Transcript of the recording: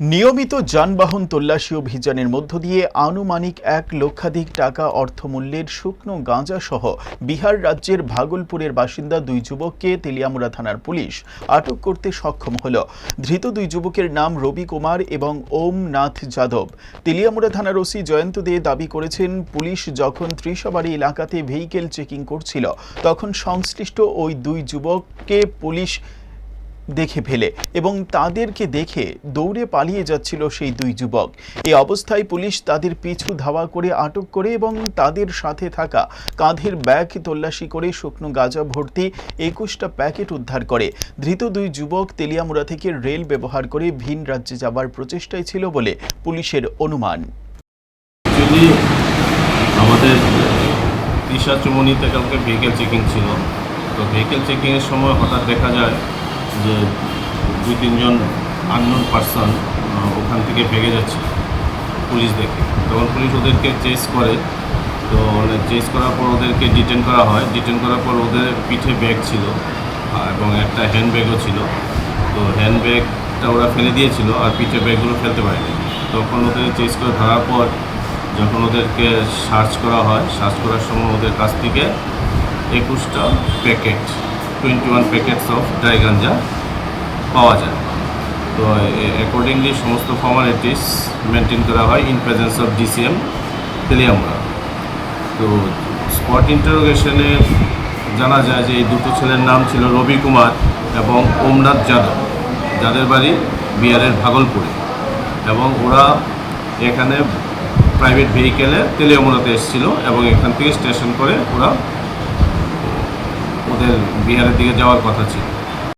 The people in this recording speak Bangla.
নিয়মিত যানবাহন তল্লাশি অভিযানের মধ্য দিয়ে আনুমানিক এক লক্ষাধিক টাকা অর্থমূল্যের শুকনো গাঁজা সহ বিহার রাজ্যের ভাগলপুরের বাসিন্দা দুই যুবককে তেলিয়ামুড়া থানার পুলিশ আটক করতে সক্ষম হল। ধৃত দুই যুবকের নাম রবি কুমার এবং ওম নাথ যাদব। তেলিয়ামুড়া থানার ওসি জয়ন্ত দে দাবি করেছেন, পুলিশ যখন ত্রিশাবাড়ি এলাকাতে ভেহিকেল চেকিং করছিল, তখন সংশ্লিষ্ট ওই দুই যুবককে পুলিশ দেখে ফেলে এবং তাদেরকে দেখে দৌড়ে পালিয়ে যাচ্ছিল সেই দুই যুবক। এই অবস্থায় পুলিশ তাদের পিছু ধাওয়া করে আটক করে এবং তাদের সাথে থাকা কাঁধের ব্যাগ তল্লাশি করে শুকনো গাঁজা ভর্তি একুশটা প্যাকেট উদ্ধার করে। ধৃত দুই যুবক তেলিয়ামুড়া থেকে রেল ব্যবহার করে ভিন রাজ্যে যাবার প্রচেষ্টায় ছিল বলে পুলিশের অনুমান। আমাদের দিশা চুমনিতে কালকে ভেহিকেল চেকিং ছিল। তো ভেহিকেল চেকিংয়ের সময় হঠাৎ দেখা যায় যে দুই তিনজন আননোন পার্সন ওখান থেকে ভেগে যাচ্ছে পুলিশ দেখে। তখন পুলিশ ওদেরকে চেস করে। তো চেস করার পর ওদেরকে ডিটেন করা হয়। ডিটেন করার পর ওদের পিঠে ব্যাগ ছিল এবং একটা হ্যান্ড ব্যাগও ছিল। তো হ্যান্ড ব্যাগটা ওরা ফেলে দিয়েছিল আর পিঠে ব্যাগগুলো ফেলতে পারেনি। তখন ওদের চেস করে ধরার পর যখন ওদেরকে সার্চ করা হয় সার্চ করার সময় ওদের কাছ থেকে একুশটা packet twenty one packets of dry ganja পাওয়া যায়। তো অ্যাকর্ডিংলি সমস্ত ফর্মালিটিস মেনটেন করা হয় in presence of DCM Teliamura তো স্পট ইন্টারোগেশনে জানা যায় যে এই দুটো ছেলের নাম ছিল রবি কুমার এবং ওমনাথ যাদব। যাদের বাড়ি বিহারের ভাগলপুরে। এবং ওরা এখানে প্রাইভেট ভেহিকেলে তেলিয়ামুড়াতে এসেছিল এবং এখান থেকে স্টেশন করে ওরা ওদের বিহারের দিকে যাওয়ার কথা ছিল।